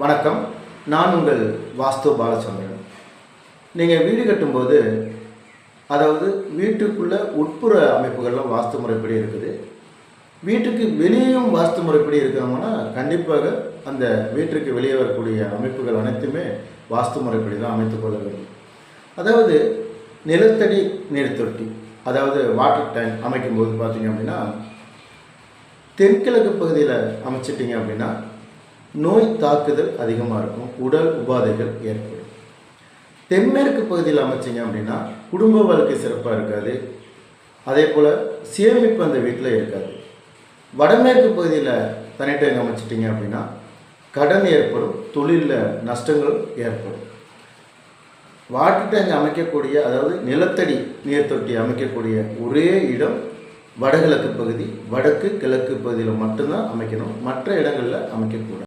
வணக்கம். நான் உங்கள் வாஸ்து பாலச்சந்திரன். நீங்கள் வீடு கட்டும்போது அதாவது வீட்டுக்குள்ள உட்புற அமைப்புகள்லாம் வாஸ்து முறைப்படி இருக்குது. வீட்டுக்கு வெளியேயும் வாஸ்து முறைப்படி இருக்காங்கன்னா கண்டிப்பாக அந்த வீட்டிற்கு வெளியே வரக்கூடிய அமைப்புகள் அனைத்துமே வாஸ்து முறைப்படி தான் அமைத்துக் கொள்ள வேண்டும். அதாவது நிலத்தடி நீர் தொட்டி அதாவது வாட்டர் டேங்க் அமைக்கும்போது பார்த்தீங்க அப்படின்னா தென்கிழக்கு பகுதியில் அமைச்சிட்டிங்க அப்படின்னா நோய் தாக்குதல் அதிகமாக இருக்கும் உடல் உபாதைகள் ஏற்படும். தென்மேற்கு பகுதியில் அமைச்சிங்க அப்படின்னா குடும்ப வாழ்க்கை சிறப்பாக இருக்காது. அதே போல் சேமிப்பு அந்த வீட்டில் இருக்காது. வடமேற்கு பகுதியில் தனிட்டங்க அமைச்சிட்டிங்க அப்படின்னா கடன் ஏற்படும் தொழிலில் நஷ்டங்கள் ஏற்படும். வாட்டர் டேங்க் அமைக்கக்கூடிய அதாவது நிலத்தடி நீர் தொட்டி அமைக்கக்கூடிய ஒரே இடம் வடகிழக்கு பகுதி வடக்கு கிழக்கு பகுதியில் மட்டும்தான் அமைக்கணும். மற்ற இடங்களில் அமைக்கக்கூடாது.